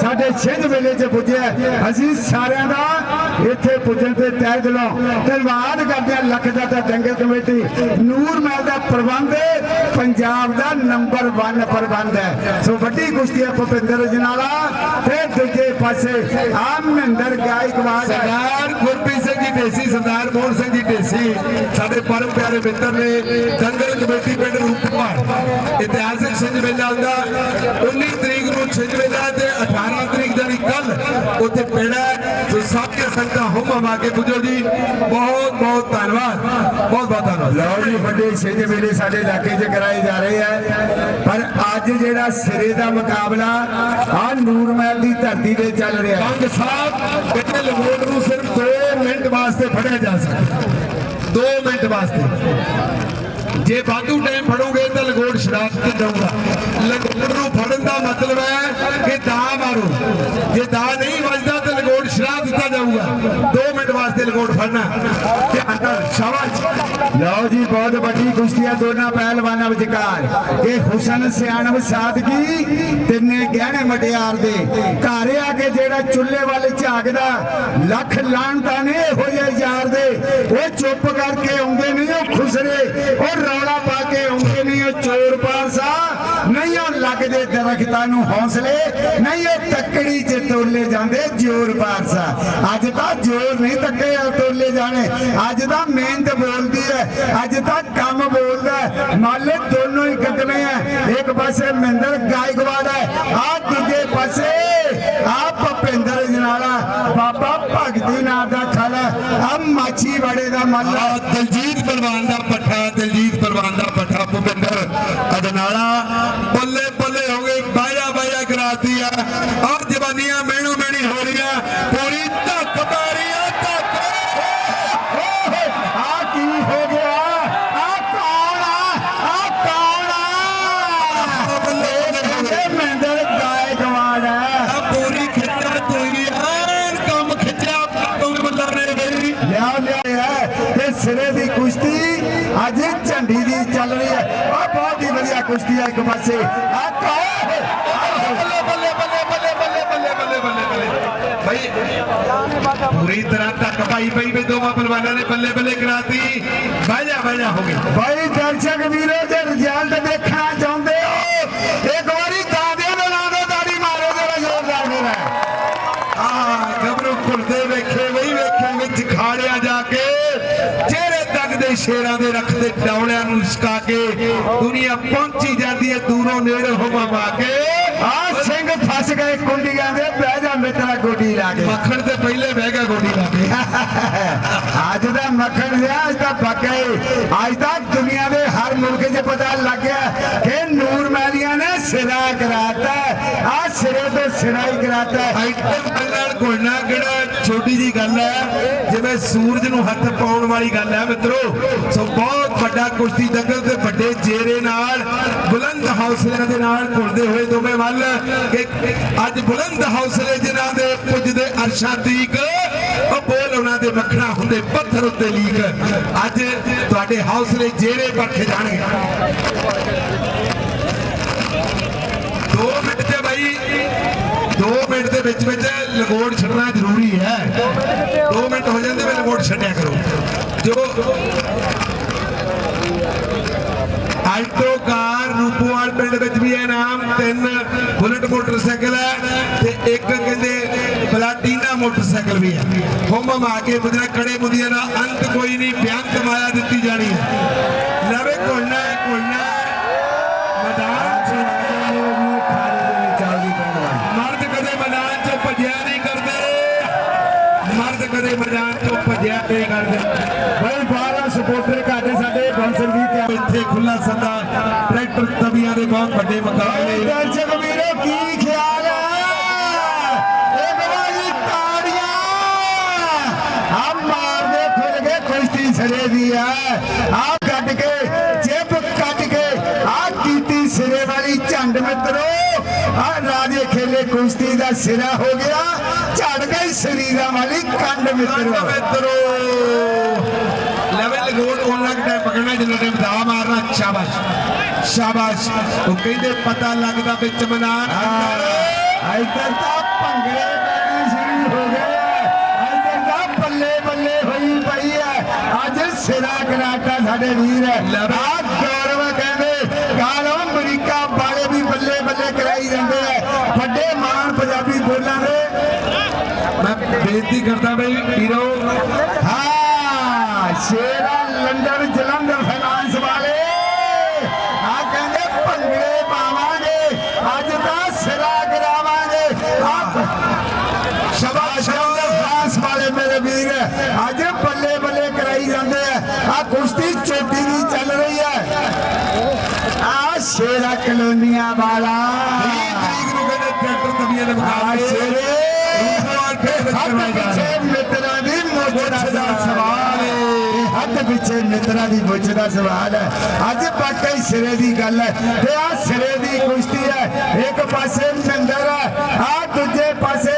ਸਾਡੇ ਛਿੰਝ ਵੇਲੇ 'ਚ ਪੁੱਜਿਆ ਅਸੀਂ ਸਾਰਿਆਂ ਦਾ ਇੱਥੇ ਪੁੱਜਣ ਤੇ ਤਹਿ ਦਿਲੋਂ ਧੰਨਵਾਦ ਕਰਦੇ ਹਾਂ। ਲੱਖ ਦਾ ਤਾਂ ਕਮੇਟੀ, ਨੂਰ ਮਹਿਲ ਦਾ ਪ੍ਰਬੰਧ, ਪੰਜਾਬ ਦਾ ਨੰਬਰ 1 ਪ੍ਰਬੰਧ ਹੈ। ਸੋ ਵੱਡੀ ਕੁਸ਼ਤੀ ਹੈ ਭੁਪਿੰਦਰ ਜਨਾਲਾ ਤੇ ਦੂਜੇ ਪਾਸੇ ਆਮ ਮਹਿੰਦਰ ਗਾਇਕਵਾੜ ਸਰਦਾਰ ਗੁਰਪ੍ਰੀਤ ਸਿੰਘ ਜੀ ਢੇਸੀ ਸਰਦਾਰ ਮੋਹਨ ਸਿੰਘ ਜੀ ਢੇਸੀ ਸਾਡੇ ਪਰਮ ਪਿਆਰੇ ਮਿੱਤਰ ਨੇ ਦੰਗਲ ਕਮੇਟੀ ਪਿੰਡ ਰੂਪਮਾਰ ਇਤਿਹਾਸਕ ਛਿੰਝ ਮੇਲਾ ਹੁੰਦਾ। 19 ਤਰੀਕ ਨੂੰ ਛਿੰਝ ਮੇਲਾ ਤੇ 18 ਤਰੀਕ ਜਾਨੀ ਕੱਲ ਉੱਥੇ ਹੈ। ਸੋ ਸਾਰੀਆਂ ਸੰਗਤਾਂ ਹੁਮ ਹਮਾ ਕੇ ਪੁੱਜੋ ਜੀ। ਬਹੁਤ ਬਹੁਤ ਧੰਨਵਾਦ। ਬਹੁਤ ਬਹੁਤ ਧੰਨਵਾਦ। ਲਓ ਜੀ ਵੱਡੇ ਛਿੰਝ ਮੇਲੇ ਸਾਡੇ ਇਲਾਕੇ 'ਚ ਕਰਾਏ ਜਾ ਰਹੇ ਆ। ਪਰ ਅੱਜ ਜਿਹੜਾ ਸਿਰੇ ਦਾ ਮੁਕਾਬਲਾ ਆ ਨੂਰ ਮਹਿਲ ਦੀ ਧਰਤੀ ਤੇ ਚੱਲ ਰਿਹਾ ਹੈ। ਕੰਗ ਸਾਹਿਬ ਕਹਿੰਦੇ ਲੰਗੋਟ ਨੂੰ ਸਿਰਫ 2 ਮਿੰਟ ਵਾਸਤੇ ਫੜਿਆ ਜਾ ਸਕਦਾ। 2 ਮਿੰਟ ਵਾਸਤੇ। ਜੇ ਵਾਧੂ ਟਾਈਮ ਫੜੋਗੇ ਤਾਂ ਲਗੋੜ ਸ਼ਰਾਬ ਤੇ ਜਾਊਗਾ। ਲੰਗੋਟ ਨੂੰ ਫੜਨ ਦਾ ਮਤਲਬ ਹੈ ਕਿ ਦਾ ਮਾਰੋ। ਜੇ ਦਾ ਨਹੀਂ ਵੱਜਦਾ ਸ਼ਰਾਬ ਦਿੱਤਾ ਜਾਊਗਾ। 2 ਮਿੰਟ ਵਾਸਤੇ ਲੰਗੋਟ ਫੜਨਾ। ਤੇ ਅੰਦਰ ਸ਼ਾਬਾਸ਼। ਲਓ ਜੀ, ਬਹੁਤ ਵੱਡੀ ਕੁਸ਼ਤੀ ਹੈ ਦੋਨਾਂ ਪਹਿਲਵਾਨਾਂ ਵਿਚਕਾਰ। ਇਹ ਹੁਸਨ, ਸਿਆਣਪ, ਸਾਦਗੀ, ਤਿੰਨੇ ਗਹਿਣੇ ਮਟਿਆਰ ਦੇ। ਘਰ ਆ ਕੇ ਜਿਹੜਾ ਚੁੱਲ੍ਹੇ ਵੱਲ ਝਾਕਦਾ, ਲੱਖ ਲਾਣਤਾਂ ਨੇ ਇਹੋ ਜਿਹੇ ਯਾਰ ਦੇ। ਉਹ ਚੁੱਪ ਕਰਕੇ ਆਉਂਦੇ ਨਹੀਂ, ਉਹ ਖੁਸਰੇ। ਉਹ ਰੌਲਾ ਪਾ ਕੇ ਆਉਂਦੇ ਨਹੀਂ, ਉਹ ਚੋਰ ਪਾਸਾ ਲੱਗਦੇ ਦਰਖਤਾਂ ਨੂੰ ਹੌਸਲੇ? ਨਹੀਂ ਉਹ ਤੱਕੜੀ 'ਚ ਤੋਲੇ ਜਾਂਦੇ ਜੋਰ ਪਾਰਸਾ ਅੱਜ ਤਾਂ ਜੋਰ ਨਹੀਂ ਤੱਕੇ ਤੋਲੇ ਜਾਣੇ। ਅੱਜ ਤਾਂ ਮਿਹਨਤ ਬੋਲਦੀ ਹੈ ਅੱਜ ਤਾਂ ਕੰਮ ਬੋਲਦਾ ਹੈ। ਮਾਲੇ ਦੋਨੋਂ ਹੀ ਕੱਢਣੇ ਆ ਇੱਕ ਪਾਸੇ ਮਹਿੰਦਰ ਗਾਇਕਵਾੜ ਹੈ ਆ ਦੂਜੇ ਪਾਸੇ ਆ ਭਪਿੰਦਰ ਜਨਾਲਾ ਬਾਬਾ ਭਗਤੀ ਨਾਥ ਦਾ ਖੜਾ ਆ ਮਾਛੀ ਵੜੇ ਦਾ ਮੱਲਾ ਆ ਦਲਜੀਤ ਪਹਿਲਵਾਨ ਦਾ ਪੱਠਾ, ਦਲਜੀਤ ਪਹਿਲਵਾਨ ਦਾ ਪੱਠਾ, ਭੁਪਿੰਦਰ। ਅਜਨਾਲਾ ਬੱਲੇ ਬੱਲੇ ਹੋ ਗਏ ਬਾਇਆ ਬਾਇਆ ਕਰਾਤੀ ਆ ਜਵਾਨੀਆਂ ਮੈਣੂ ਮੈਣੀ ਹੋ ਰਹੀਆਂ। ਪੂਰੀ ਧੱਕ ਮਾਰੀਆਂ ਧੱਕ ਆ ਕੀ ਹੋ ਗਿਆ? ਆ ਕੌਣ ਆ? ਆ ਕੌਣ ਆ? ਇਹ ਮਹਿੰਦਰ ਗਾਇਕਵਾੜ ਹੈ ਆ। ਪੂਰੀ ਖਿੱਚਾ ਤੋਈ ਐਨ ਕੰਮ ਖਿੱਚਿਆ ਤੁਮ ਬੱਲਾ ਨੇ ਬਈ ਲਿਆ ਲਿਆ ਹੈ ਤੇ ਸਿਰੇ ਦੀ ਕੁਸ਼ਤੀ ਅੱਜ ਝੰਡੀ ਦੀ ਚੱਲ ਰਹੀ ਹੈ। ਆ ਬਹੁਤ ਹੀ ਵਧੀਆ ਕੁਸ਼ਤੀ ਹੈ ਇੱਕ ਪਾਸੇ। ਆ ਕੌਣ? ਪੂਰੀ ਤਰ੍ਹਾਂ ਧੱਕ ਪਾਈ ਪਈ ਵੀ ਦੋਵਾਂ ਪਹਿਲਵਾਨਾਂ ਨੇ ਬੱਲੇ ਬੱਲੇ ਕਰਾਤੀ। ਬਾਜਾ ਬਾਜਾ ਹੋ ਗਈ। ਭਾਈ ਦਰਸ਼ਕ ਵੀਰੋ, ਜੇ ਰਿਜ਼ਲਟ ਦੇਖਣਾ ਚਾਹੁੰਦੇ ਹੋ ਇੱਕ ਵਾਰੀ ਦਾਦਿਆਂ ਦੇ ਨਾਂ ਤੋਂ ਤਾੜੀ ਮਾਰੋ ਜਰਾ ਜ਼ੋਰਦਾਰ ਮੇਰਾ ਆ ਗੱਭਰੂ ਘੁਲਦੇ ਵੇਖੇ ਵਈ ਵੇਖੇ ਵਿੱਚ ਖਾੜਿਆ ਜਾ ਕੇ ਚਿਹਰੇ ਤੱਕ ਦੇ ਸ਼ੇਰਾਂ ਦੇ ਰੱਖਦੇ ਡੌਲਿਆਂ ਨੂੰ ਲਸਕਾ ਕੇ ਦੁਨੀਆ ਪਹੁੰਚੀ ਜਾਂਦੀ ਹੈ ਦੂਰੋਂ ਨੇੜੇ ਹੋਵਾ ਮਾ ਕੇ। ਆ ਸਿੰਘ ਫਸ ਗਏ ਕੁੰਡੀਆਂ ਦੇ ਬਹਿ ਜਾ ਮਿੱਤਰਾ ਗੋਡੀ ਲਾ ਕੇ। ਮੱਖਣ ਤੇ ਪਹਿਲੇ ਬਹਿ ਗਿਆ ਗੋਡੀ ਲਾ ਕੇ। ਅੱਜ ਦਾ ਮੱਖਣ ਰਿਹਾ ਅੱਜ ਤਾਂ ਪੱਕੇ ਅੱਜ ਤਾਂ ਦੁਨੀਆ ਦੇ ਹਰ ਮੁਲਕ 'ਚ ਪਤਾ ਲੱਗ ਗਿਆ ਕਿ ਨੂਰ ਮਹਿਲੀਆਂ ਨੇ ਸਿਰਾ ਕਰਾਤਾ ਆ ਸਿਰੇ ਤੋਂ ਸਿਰਾ ਹੀ ਕਰਾਤਾ ਆਈਟਮ ਨਾਲ ਘੁਲਣਾ ਕਿਹੜਾ ਛੋਟੀ ਜੀ ਗੱਲ ਹੈ? ਜਿਵੇਂ ਸੂਰਜ ਨੂੰ ਹੱਥ ਪਾਉਣ ਵਾਲੀ ਗੱਲ ਹੈ ਮਿੱਤਰੋ। ਸੋ ਬਹੁਤ ਵੱਡਾ ਕੁਸ਼ਤੀ ਦੰਗਲ ਤੇ ਵੱਡੇ ਜੇਰੇ ਨਾਲ ਬੁਲੰਦ ਹੌਸਲਿਆਂ ਦੇ ਨਾਲ ਘੁਲਦੇ ਹੋਏ ਦੋਵੇਂ ਵੱਲ ਕਿ ਅੱਜ ਬੁਲੰਦ ਹੌਸਲੇ ਜਿਨ੍ਹਾਂ ਦੇ ਪੁੱਜਦੇ ਅਰਸ਼ਾਂ ਤੀਕ, ਉਹ ਬੋਲ ਉਹਨਾਂ ਦੇ ਮੱਖਣਾ ਹੁੰਦੇ ਪੱਥਰ ਉੱਤੇ ਲੀਕ। ਅੱਜ ਤੁਹਾਡੇ ਹੌਸਲੇ ਜੇਰੇ ਪਰਖੇ ਜਾਣਗੇ। 2 ਮਿੰਟ ਤੇ ਬਾਈ 2 ਮਿੰਟ ਦੇ ਵਿੱਚ ਵਿੱਚ ਲਗੋੜ ਛੱਡਣਾ ਜ਼ਰੂਰੀ ਹੈ। 2 ਮਿੰਟ ਹੋ ਜਾਂਦੇ ਵੇ ਲਗੋੜ ਛੱਡਿਆ ਕਰੋ। ਜੋ ਆਲਟੋ ਕਾਰ ਰੂਪੋਵਾਲ ਪਿੰਡ ਵਿੱਚ ਵੀ ਹੈ ਨਾਮ, ਤਿੰਨ ਬੁਲਟ ਮੋਟਰਸਾਈਕਲ ਹੈ ਤੇ ਇੱਕ ਕਹਿੰਦੇ ਪਲਾਟੀਨਾ ਮੋਟਰਸਾਈਕਲ ਵੀ ਹੈ। ਹੁਮ ਆ ਕੇ ਮੁੰਦਰਾ ਕੜੇ ਮੁੰਦੀਆਂ ਦਾ ਅੰਤ ਕੋਈ ਨਹੀਂ ਬਿਆੰਤ ਮਾਇਆ ਦਿੱਤੀ ਜਾਣੀ ਹੈ ਲਵੇ ਕੋਲਣਾ ਕੋਲਣਾ ਮੈਦਾਨ ਚ ਮਰਦ ਕਦੇ ਮੈਦਾਨ ਚੋਂ ਭੱਜਿਆ ਨਹੀਂ ਕਰਦੇ ਮਰਦ ਕਦੇ ਮੈਦਾਨ ਚੋਂ ਭੱਜਿਆ ਨਹੀਂ ਕਰਦੇ ਭਾਈ 12 ਸਪੋਰਟਰ ਘਾਟੇ ਸਾਡੇ ਬਾਉਂਸਰ ਵੀ ਤੇ ਇੱਥੇ ਖੁੱਲਾ ਸੱਦਾ ਟਰੈਕਟਰ ਤਵੀਆਂ ਦੇ ਬਹੁਤ ਵੱਡੇ ਮੁਕਾਬਲੇ ਦਰਸ਼ਕ ਵੀਰੋ ਕੀ ਖਿਆਲ ਹੈ? ਇੱਕ ਵਾਰੀ ਤਾੜੀਆਂ। ਆ ਮਾਰਦੇ ਖੁੱਲ ਗਏ ਕੁਸ਼ਤੀ ਸਿਰੇ ਦੀ ਆ। ਆ ਕੱਢ ਕੇ ਜੇਬ ਕੱਢ ਕੇ ਆ ਕੀਤੀ ਸਿਰੇ ਵਾਲੀ ਝੰਡ ਮਿੱਤਰੋ। ਆ ਰਾਜੇ ਖੇਲੇ ਕੁਸ਼ਤੀ ਦਾ ਸਿਰਾ ਹੋ ਗਿਆ। ਝੜ ਗਈ ਸਰੀਰਾਂ ਵਾਲੀ ਕੰਡ ਮਿੱਤਰੋ। ਮਿੱਤਰੋ। ਲੋਡ ਉਹਨਾਂ ਟਾਈਮ ਪਕੜਨਾ ਜਿੰਨਾ ਟਾਈਮ ਦਾ ਮਾਰਨਾ ਸ਼ਾਬਾਸ਼। ਸ਼ਾਬਾਸ਼। ਉਹ ਕਹਿੰਦੇ ਪਤਾ ਲੱਗਦਾ ਵਿੱਚ ਮੈਦਾਨ ਅੰਦਰ ਇੱਧਰ ਤਾਂ ਭੰਗੜੇ ਪੈਣੇ ਸ਼ੁਰੂ ਹੋ ਗਏ। ਇੱਧਰ ਤਾਂ ਬੱਲੇ ਬੱਲੇ ਹੋਈ ਪਈ ਹੈ। ਅੱਜ ਸਿਰਾ ਕਰਾਟਾ ਸਾਡੇ ਵੀਰ ਆ ਗੌਰਵ ਕਹਿੰਦੇ ਕਾਲੋ ਅਮਰੀਕਾ ਵਾਲੇ ਵੀ ਬੱਲੇ ਬੱਲੇ ਕਰਾਈ ਜਾਂਦੇ ਆ ਵੱਡੇ ਮਾਨ ਪੰਜਾਬੀ ਬੋਲਾਂ ਦੇ। ਮੈਂ ਬੇਨਤੀ ਕਰਦਾ ਬਈ ਵੀਰੋ। ਹਾਂ ਸ਼ੇਰਾ లంజాని జలంధర్ ਮਿੱਤਰਾਂ ਦੀ ਮੁੱਛ ਦਾ ਸਵਾਲ ਹੈ। ਅੱਜ ਵਾਕਈ ਸਿਰੇ ਦੀ ਗੱਲ ਹੈ ਤੇ ਆ ਸਿਰੇ ਦੀ ਕੁਸ਼ਤੀ ਹੈ। ਇੱਕ ਪਾਸੇ ਮਹਿੰਦਰ ਹੈ ਆ ਦੂਜੇ ਪਾਸੇ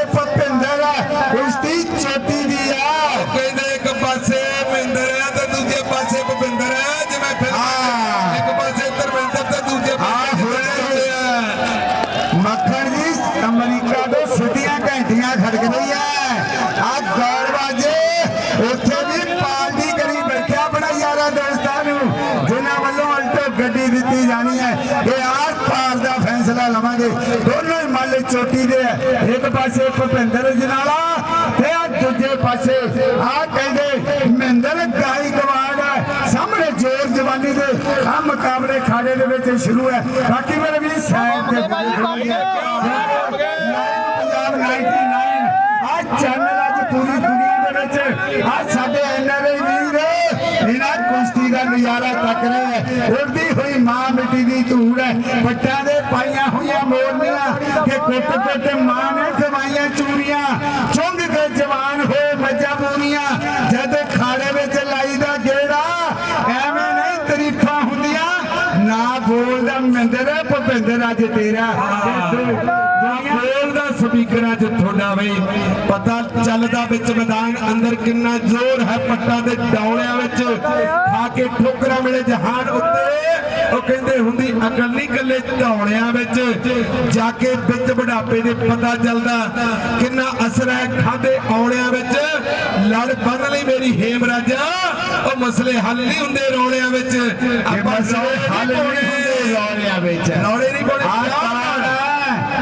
ਪਾਸੇ ਭੁਪਿੰਦਰ ਜਨਾਲਾ ਤੇ ਆ ਦੂਜੇ ਪਾਸੇ ਆ ਕਹਿੰਦੇ ਮਹਿੰਦਰ ਗਾਇਕਵਾੜ ਹੈ। ਸਾਹਮਣੇ ਜ਼ੋਰ ਜਵਾਨੀ ਦੇ ਆ ਮੁਕਾਬਲੇ ਖਾੜੇ ਦੇ ਵਿੱਚ ਸ਼ੁਰੂ ਹੈ। ਬਾਕੀ ਮੇਰੇ ਵੀ ਸਾਈਡ ਤੇ ਪੰਜਾਬ 99 ਆ ਚੈਨਲ ਅੱਜ ਪੂਰੀ ਦੁਨੀਆ ਦੇ ਵਿੱਚ। ਆ ਸਾਡੇ ਐਨਆਰਆਈ ਵੀਰ ਇਹਨਾਂ ਕੁਸ਼ਤੀ ਦਾ ਨਜ਼ਾਰਾ ਤੱਕ ਰਹੇ ਹੈ। ਉੜਦੀ ਹੋਈ ਮਾਂ ਮਿੱਟੀ ਦੀ ਧੂੜ ਹੈ। ਪੱਟਾਂ ਦੇ ਕੁੱਟ ਕੁੱਟ ਮਾਂ ਖਵਾਈਆਂ ਚੂਰੀਆਂ ਚੁੰਗ ਕੇ ਜਵਾਨ ਹੋਏ ਮੱਝਾਂ ਪੂਰੀਆਂ ਜਦ ਖਾੜੇ ਵਿੱਚ ਲਾਈਦਾ ਗੇੜਾ, ਐਵੇਂ ਨਹੀਂ ਤਰੀਫਾਂ ਹੁੰਦੀਆਂ। ਨਾ ਬੋਲਦਾ ਮਹਿੰਦਰ ਭੁਪਿੰਦਰ ਅੱਜ ਤੇਰਾ। ਬੋਲਦਾ ਸਪੀਕਰਾਂ 'ਚ ਤੁਹਾਡਾ ਬਈ ਪਤਾ ਚੱਲਦਾ ਵਿੱਚ ਮੈਦਾਨ ਅੰਦਰ ਕਿੰਨਾ ਜ਼ੋਰ ਹੈ, ਪੱਟਾਂ ਦੇ ਡੌਲਿਆਂ ਵਿੱਚ। ਖਾ ਕੇ ਠੋਕਰਾਂ ਮਿਲੇ ਜਹਾਨ ਉੱਤੇ। ਉਹ ਕਹਿੰਦੇ ਹੁੰਦੀ ਅਕਲ ਨਹੀਂ ਕੱਲੇ ਡੌਲਿਆਂ ਵਿੱਚ। ਜਾ ਕੇ ਵਿੱਚ ਬੁਢਾਪੇ ਦੇ ਪਤਾ ਚੱਲਦਾ ਕਿੰਨਾ ਅਸਰ ਹੈ ਖਾਦੇ ਔਲਿਆਂ ਵਿੱਚ। ਲੜ ਬੰਨ ਲਈ ਮੇਰੀ ਹੇਮ ਰਾਜਾ ਉਹ ਮਸਲੇ ਹੱਲ ਨਹੀਂ ਹੁੰਦੇ ਰੌਲਿਆਂ ਵਿੱਚ। ਆਪਾਂ ਮਸਲੇ ਹੱਲ ਨਹੀਂ ਹੁੰਦੇ ਰੌਲਿਆਂ ਵਿੱਚ। ਰੌਲੇ ਨਹੀਂ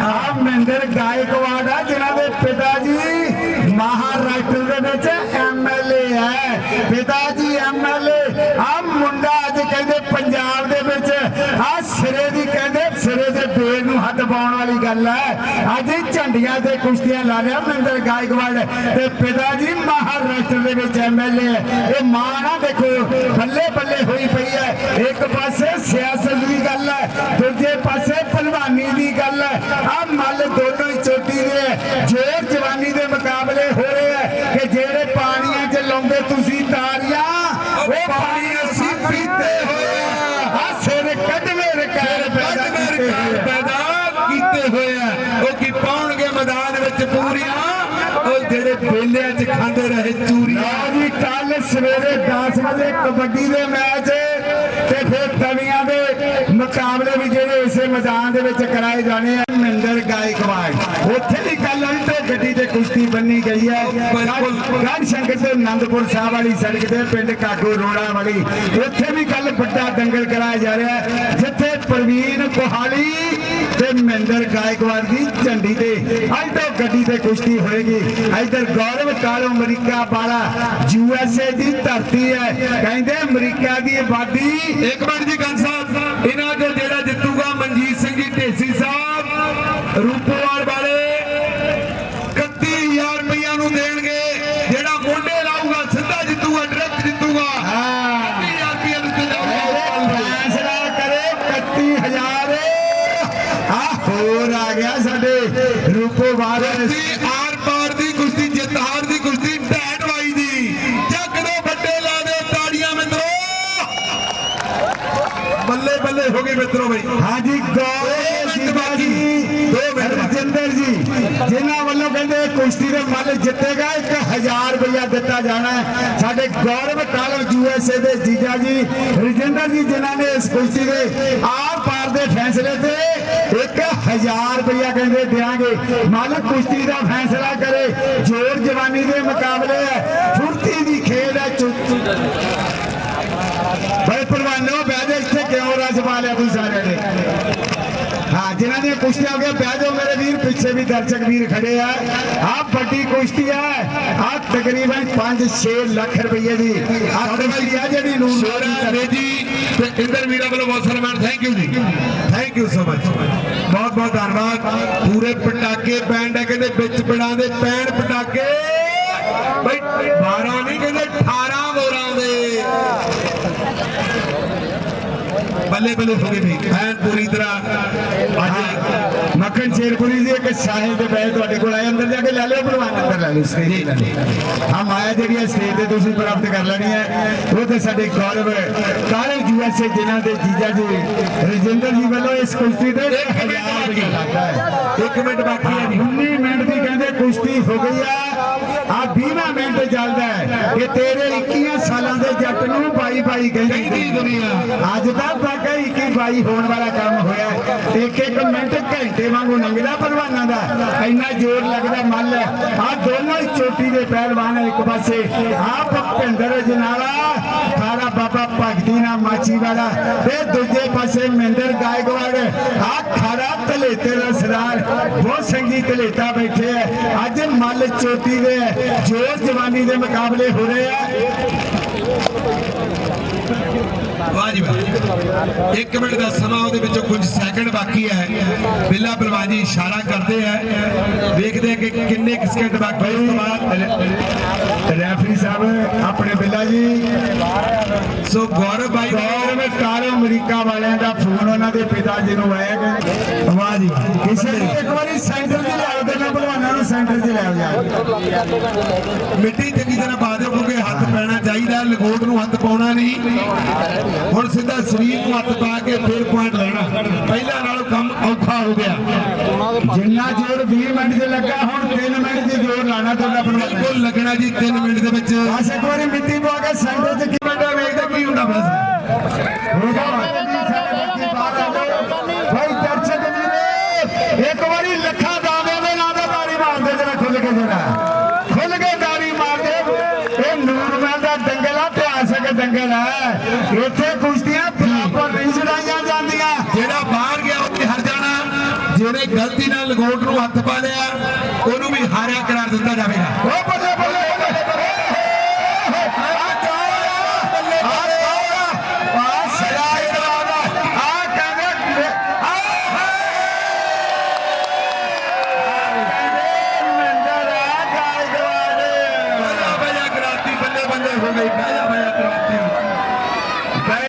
ਆ ਮਹਿੰਦਰ ਗਾਇਕਵਾੜ ਆ ਜਿਨ੍ਹਾਂ ਦੇ ਪਿਤਾ ਜੀ ਮਹਾਰਾਸ਼ਟਰ ਦੇ ਵਿੱਚ ਐਮਐਲਏ ਹੈ ਪਿਤਾ ਜੀ ਐਮਐਲਏ ਆ ਮੁੰਡਾ ਅੱਜ ਕਹਿੰਦੇ ਪੰਜਾਬ ਦੇ ਵਿੱਚ ਆ ਸਿਰੇ ਦੀ ਕਹਿੰਦੇ ਸਿਰੇ ਦੇ ਬੇਲ ਨੂੰ ਹੱਥ ਪਾਉਣ ਵਾਲੀ ਗੱਲ ਹੈ। ਅੱਜ ਝੰਡੀਆਂ ਤੇ ਕੁਸ਼ਤੀਆਂ ਲਾ ਰਿਹਾ ਮਹਿੰਦਰ ਗਾਇਕਵਾੜ ਤੇ ਪਿਤਾ ਜੀ ਮਹਾਰਾਸ਼ਟਰ ਦੇ ਵਿੱਚ ਐਮਐਲਏ ਹੈ। ਇਹ ਮਾਂ ਨਾ ਦੇਖੋ, ਬੱਲੇ ਬੱਲੇ ਹੋਈ ਪਈ ਹੈ। ਇੱਕ ਪਾਸੇ ਸਿਆਸਤ ਦੀ ਗੱਲ ਹੈ ਦੂਜੇ ਪਾਸੇ ਪਹਿਲਵਾਨੀ ਦੀ ਗੱਲ ਹੈ ਆ ਮੱਲ ਦੋਨੋਂ ਹੀ ਚੋਟੀ ਦੇ ਹੈ। ਜੋਰ ਜਵਾਨੀ ਦੇ ਮੁਕਾਬਲੇ ਹੋ ਰਹੇ ਹੈ ਕਿ ਜਿਹੜੇ ਪਾਣੀਆਂ 'ਚ ਲਾਉਂਦੇ ਤੁਸੀਂ ਤਾਰੀਆਂ ਉਹ ਪਾਣੀ ਅਸੀਂ ਪੀਤੇ ਹੋਏ ਆ ਆ ਸਿਰ ਕੱਢਵੇਂ ਰਕਾਰ ਪੈਦਾ ਕੱਢ ਕੀਤੇ ਹੋਏ ਆ। ਪੈਦਾ ਕੀਤੇ ਹੋਏ ਆ ਉਹ ਕੀ ਪਾਉਣਗੇ ਮੈਦਾਨ ਵਿੱਚ ਪੂਰੀਆਂ ਉਹ ਜਿਹੜੇ ਬੇਲਿਆਂ 'ਚ ਖਾਂਦੇ ਰਹੇ ਚੂਰੀਆਂ ਲਓ ਜੀ ਕੱਲ ਸਵੇਰੇ 10 ਵਜੇ ਕਬੱਡੀ ਦੇ ਮੈਚ ਤੇ ਫਿਰ ਤਵੀਆਂ ਦੇ ਮੁਕਾਬਲੇ ਵੀ ਜਿਹੜੇ ਇਸੇ ਮੈਦਾਨ ਦੇ ਵਿੱਚ ਕਰਾਏ ਜਾਣੇ ਆ। ਮਹਿੰਦਰ ਗਾਇਕਵਾੜ। ਉੱਥੇ ਵੀ ਕੱਲ ਉਲਟੇ ਗੱਡੀ ਤੇ ਕੁਸ਼ਤੀ ਬੰਨੀ ਗਈ ਹੈ। ਗੜ ਸ਼ੰਕਰ ਤੇ ਆਨੰਦਪੁਰ ਸਾਹਿਬ ਵਾਲੀ ਸੜਕ ਤੇ ਪਿੰਡ ਕਾਗੋ ਰੋੜਾ ਵਾਲੀ। ਉੱਥੇ ਵੀ ਕੱਲ ਵੱਡਾ ਦੰਗਲ ਕਰਾਇਆ ਜਾ ਰਿਹਾ ਜਿੱਥੇ ਪ੍ਰਵੀਨ ਕੋਹਾਲੀ ਤੇ ਮਹਿੰਦਰ ਗਾਇਕਵਾੜ ਗੱਡੀ ਤੇ ਕੁਸ਼ਤੀ ਹੋਏਗੀ। ਇਧਰ ਗੌਰਵ ਕਾਲੋ ਅਮਰੀਕਾ ਵਾਲਾ ਯੂ ਐਸ ਏ ਦੀ ਧਰਤੀ ਹੈ। ਕਹਿੰਦੇ ਅਮਰੀਕਾ ਦੀ ਆਬਾਦੀ ਇੱਕ ਮਿੰਟ ਜੀ ਗੰਨ ਸਾਹਿਬ ਇਹਨਾਂ ਚੋਂ ਜਿਹੜਾ ਜਿੱਤੂਗਾ ਮਨਜੀਤ ਸਿੰਘ ਜੀ ਢੇਸੀ ਸਾਹਿਬ ਰੂਪੋਵਾਲ ਵਾਲੇ 31000 ਰੁਪਈਆ ਨੂੰ ਦੇਣਗੇ ਜਿਹੜਾ ਮੋਢੇ ਲਾਊਗਾ ਸਿੱਧਾ ਜਿੱਤੂਗਾ ਡਾਇਰੈਕਟ ਜਿੱਤੂਗਾ ਹਾਂ 30000 ਰੁਪਈਆ ਦਿੱਤੇ ਜਾਊਗੇ ਫੈਸਲਾ ਕਰੇ 31000 ਆ ਹੋਰ ਆ ਗਿਆ ਸਾਡੇ ਰੂਪੋ ਵਾਰਸ ਕੁਸ਼ਤੀ ਆਰ ਪਾਰ ਦੀ ਕੁਸ਼ਤੀ ਜਿੱਤ ਹਾਰ ਦੀ ਕੁਸ਼ਤੀ ਢੈਟ ਵਾਈ ਦੀ ਜੱਗੜੋ ਵੱਡੇ ਲਾ ਦੇ ਤਾੜੀਆਂ ਮਿੱਤਰੋ ਬੱਲੇ ਗਏ ਮਿੱਤਰੋ ਬਈ। ਹਾਜੀ ਗੌਰਵ ਜੀ ਬਾਜੀ ਦੋ ਮਿੰਟ ਬਾਅਦ। ਰਜਿੰਦਰ ਜੀ ਜਿਨ੍ਹਾਂ ਵੱਲੋਂ ਕਹਿੰਦੇ ਕੁਸ਼ਤੀ ਦੇ ਮੱਲ ਜਿੱਤੇਗਾ 1000 ਰੁਪਇਆ ਦਿੱਤਾ ਜਾਣਾ ਸਾਡੇ ਗੌਰਵ ਕਾਲਮ ਯੂਐਸਏ ਦੇ ਜੀਜਾ ਜੀ ਰਜਿੰਦਰ ਜੀ ਜਿਨ੍ਹਾਂ ਨੇ ਇਸ ਕੁਸ਼ਤੀ ਦੇ ਆਰ ਪਾਰ ਦੇ ਫੈਸਲੇ ਤੇ 1000 ਰੁਪਇਆ ਕਹਿੰਦੇ ਦਿਆਂਗੇ। ਮਾਲਕ ਕੁਸ਼ਤੀ ਦਾ ਫੈਸਲਾ ਕਰੇ ਜੋਰ ਜਵਾਨੀ ਦੇ ਮੁਕਾਬਲੇ ਹੈ। ਫੁਰਤੀ ਦੀ ਖੇਡ ਹੈ ਬਈ ਪਹਿਲਵਾਨੋ ਬਹਿ ਜਾ ਰਸ ਪਾ ਲਿਆ ਤੁਸੀਂ ਸਾਰਿਆਂ ਨੇ। ਹਾਂ ਜਿਨ੍ਹਾਂ ਦੀਆਂ ਕੁਸ਼ਤੀਆਂ ਹੋ ਗਈਆਂ ਬਹਿ ਜਾਓ ਮੇਰੇ ਵੀਰ ਪਿੱਛੇ ਵੀ ਦਰਸ਼ਕ ਵੀਰ ਖੜੇ ਆ। ਆਹ ਵੱਡੀ ਕੁਸ਼ਤੀ ਹੈ ਆਹ ਤਕਰੀਬਨ 5-6 ਲੱਖ ਰੁਪਏ ਦੀ ਆਹ ਕੁਸ਼ਤੀ ਆ ਜਿਹੜੀ ਨੂਰ ਸ਼ੋਰਾ ਰੇਜੀ ਤੇ ਇੰਦਰ ਵੀਰਾ ਵੱਲੋਂ ਬਹੁਤ ਸਾਰਾ ਮਾਨ ਥੈਂਕ ਯੂ ਜੀ। ਥੈਂਕ ਯੂ ਸੋ ਮਚ ਬਹੁਤ ਬਹੁਤ ਧੰਨਵਾਦ। ਪੂਰੇ ਪਟਾਕੇ ਬੈਂਡ ਹੈ ਕਹਿੰਦੇ ਵਿੱਚ ਪਿੰਡਾਂ ਦੇ ਪੈਣ ਪਟਾਕੇ। ਬਈ 12 ਨਹੀਂ ਕਹਿੰਦੇ 18 ਮੋਰਾਂ ਦੇ ਬੱਲੇ ਬੱਲੇ ਹੋ ਗਏ ਵੀ। ਐਨ ਪੂਰੀ ਤਰ੍ਹਾਂ ਅੱਜ ਮੱਖਣ ਸ਼ੇਰਪੁਰੀ ਜੀ ਇੱਕ ਸਾਹਿਬ ਦੇ ਬੈਠ ਤੁਹਾਡੇ ਕੋਲ ਆਏ ਅੰਦਰ ਜਾ ਕੇ ਲੈ ਲਿਓ ਭਲਵਾਨ ਅੰਦਰ ਲੈ ਲਿਓ ਸਟੇਜ ਤੇ ਹਾਂ ਮਾਇਆ ਜਿਹੜੀ ਹੈ ਸਟੇਜ ਤੇ ਤੁਸੀਂ ਪ੍ਰਾਪਤ ਕਰ ਲੈਣੀ ਹੈ। ਉਹ ਤੇ ਸਾਡੇ ਗੌਰਵ ਕਾਲੇ ਯੂਐਸਏ ਜਿਨ੍ਹਾਂ ਦੇ ਜੀਜਾ ਜੀ ਰਜਿੰਦਰ ਜੀ ਵੱਲੋਂ ਇਸ ਕੁਸ਼ਤੀ ਤੇ 1000 ਰੁਪਏ ਲੱਗਦਾ ਹੈ। ਇੱਕ ਮਿੰਟ ਬਾਕੀ ਹੈ ਜੀ। 19 ਮਿੰਟ ਦੀ ਕਹਿੰਦੇ ਕੁਸ਼ਤੀ ਹੋ ਗਈ ਆ। ਆ 20 ਮਿੰਟ ਚੱਲਦਾ ਹੈ ਕਿ ਤੇਰੇ 21 ਸਾਲਾਂ ਦੇ ਜੱਟ ਨੂੰ ਬਾਈ ਬਾਈ ਕਹਿੰਦੀ ਦੁਨੀਆ। ਵਾਕਈ 21 ਬਾਈ ਹੋਣ ਵਾਲਾ ਕੰਮ ਹੋਇਆ ਇੱਕ ਇੱਕ ਮਿੰਟ ਘੰਟੇ ਵਾਂਗੂ ਲੰਘਦਾ ਪਹਿਲਵਾਨਾਂ ਦਾ ਇੰਨਾ ਜ਼ੋਰ ਲੱਗਦਾ ਮੱਲ ਆ ਦੋਨੋਂ ਚੋਟੀ ਦੇ ਪਹਿਲਵਾਨ ਇੱਕ ਪਾਸੇ ਆ ਭਪਿੰਦਰ ਜਨਾਲਾ ਖਾਰਾ ਬਾਬਾ ਭਗਤੀ ਨਾ ਮਾਚੀ ਵਾਲਾ, ਤੇ ਦੂਜੇ ਪਾਸੇ ਮਹਿੰਦਰ ਗਾਇਕਵਾੜ ਆ ਖਾਰਾ ਤਲੇਤੇ ਦਾ ਸਰਦਾਰ, ਬਹੁਤ ਸੰਗੀ ਤਲੇਤਾ ਬੈਠੇ ਆ ਅੱਜ ਮੱਲ ਚੋਟੀ ਦੇ ਜੋਰ ਜਵਾਨੀ ਦੇ ਮੁਕਾਬਲੇ ਹੋ ਰਹੇ ਆ। ਵਾਹ ਜੀ ਵਾਹ ਇੱਕ ਮਿੰਟ ਦਾ ਸਮਾਂ ਉਹਦੇ ਵਿੱਚੋਂ ਕੁਝ ਸੈਕਿੰਡ ਬਾਕੀ ਹੈ। ਬਿੱਲਾ ਬਲਵਾਨ ਜੀ ਇਸ਼ਾਰਾ ਕਰਦੇ ਆ। ਵੇਖਦੇ ਆ ਕਿ ਕਿੰਨੇ ਕੁ ਸਕਿੰਟ ਬਾਕੀ ਹੈ। ਉਸ ਤੋਂ ਬਾਅਦ ਰੈਫਰੀ ਸਾਹਿਬ ਆਪਣੇ ਬਿੱਲਾ ਜੀ। ਸੋ ਗੌਰਵ ਭਾਈ ਨੇ ਗੌਰਵ ਕਾਲ ਅਮਰੀਕਾ ਵਾਲਿਆਂ ਦਾ ਫੋਨ ਉਹਨਾਂ ਦੇ ਪਿਤਾ ਜੀ ਨੂੰ ਆਇਆ ਕਿ ਵਾਹ ਜੀ। ਕਿਸੇ ਨੇ ਇੱਕ ਵਾਰੀ ਸੈਂਟਰ 'ਚ ਲਿਆਓ ਤੇ ਪਹਿਲਵਾਨਾਂ ਨੂੰ ਸੈਂਟਰ 'ਚ ਲੈ ਜਾ ਮਿੱਟੀ ਚੰਗੀ ਤਰ੍ਹਾਂ ਪਾ ਦਿਓ ਕਿਉਂਕਿ ਹੱਥ ਪੈਣਾ ਚਾਹੀਦਾ ਲਗੋਟ ਨੂੰ ਹੱਥ ਪਾਉਣਾ ਨਹੀਂ। ਹੁਣ ਸਿੱਧਾ ਸਰੀਰ ਨੂੰ ਹੱਥ ਪਾ ਕੇ ਫਿਰ ਪੁਆਇੰਟ ਲੈਣਾ। ਪਹਿਲਾਂ ਨਾਲੋਂ ਕੰਮ ਔਖਾ ਹੋ ਗਿਆ। ਜਿੰਨਾ ਜ਼ੋਰ 20 ਮਿੰਟ 'ਚ ਲੱਗਾ ਹੁਣ 3 ਮਿੰਟ 'ਚ ਜ਼ੋਰ ਲਾਣਾ ਤੁਹਾਡਾ ਬਿਲਕੁਲ ਲੱਗਣਾ ਜੀ 3 ਮਿੰਟ ਦੇ ਵਿੱਚ। ਬਸ ਇੱਕ ਵਾਰੀ ਮਿੱਟੀ ਪਾ ਕੇ ਸੈਂਟਰ 'ਚ ਕੀ ਵੱਡਾ ਵੇਖਦਾ ਕੀ ਹੁੰਦਾ ਬਸ। ਹੋਗਾ ਭਾਈ ਦਰਸ਼ਕ ਵੀਰੇ ਇੱਕ ਵਾਰੀ ਲੱਖਾਂ ਦਾਵੇਂ ਦੇ ਨਾਂ ਦਾ ਤਾੜੀ ਮਾਰਦੇ ਜਰਾ ਖੁੱਲ ਕੇ ਜਰਾ ਖੁੱਲ ਕੇ ਤਾੜੀ ਮਾਰਦੇ ਇਹ ਨੂਰਮਹਿਲ ਦਾ ਦੰਗਲ ਆ ਇਤਿਹਾਸਕ ਦੰਗਲ ਹੈ ਇੱਥੇ ਕੁਸ਼ਤੀਆਂ ਬਰਾਬਰ ਨਹੀਂ ਛਡਾਈਆਂ ਜਾਂਦੀਆਂ ਜਿਹੜਾ ਬਾਹਰ ਗਿਆ ਉੱਥੇ ਹਰ ਜਾਣਾ ਜਿਹਨੇ